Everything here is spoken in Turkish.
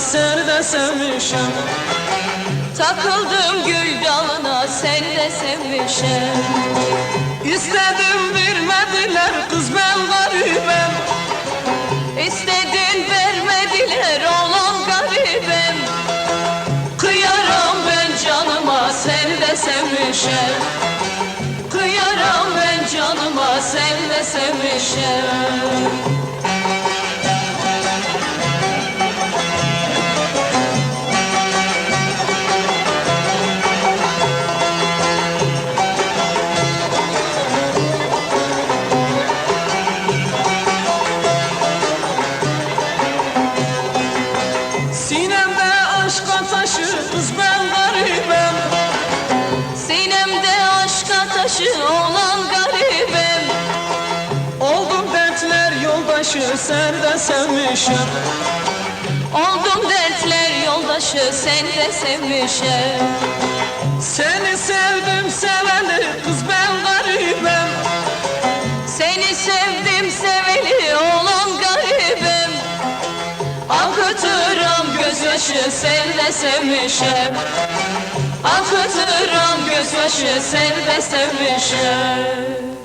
serde sevmişim Takıldım gül dalına sen de sevmişim İstedim vermediler kız ben garibim İstedin vermediler oğlan garibim Kıyarım ben canıma sen de sevmişim Kıyarım ben canıma sen de sevmişim kız ben garibim Sinemde aşk ataşı olan garibim Oldum dertler yoldaşı serde sevmişim. Oldum dertler yoldaşı sen de sevmişim. Seni sevdim seveli Akıtıram gözyaşı sen de sevmişim. Akıtıram gözyaşı sen de sevmişim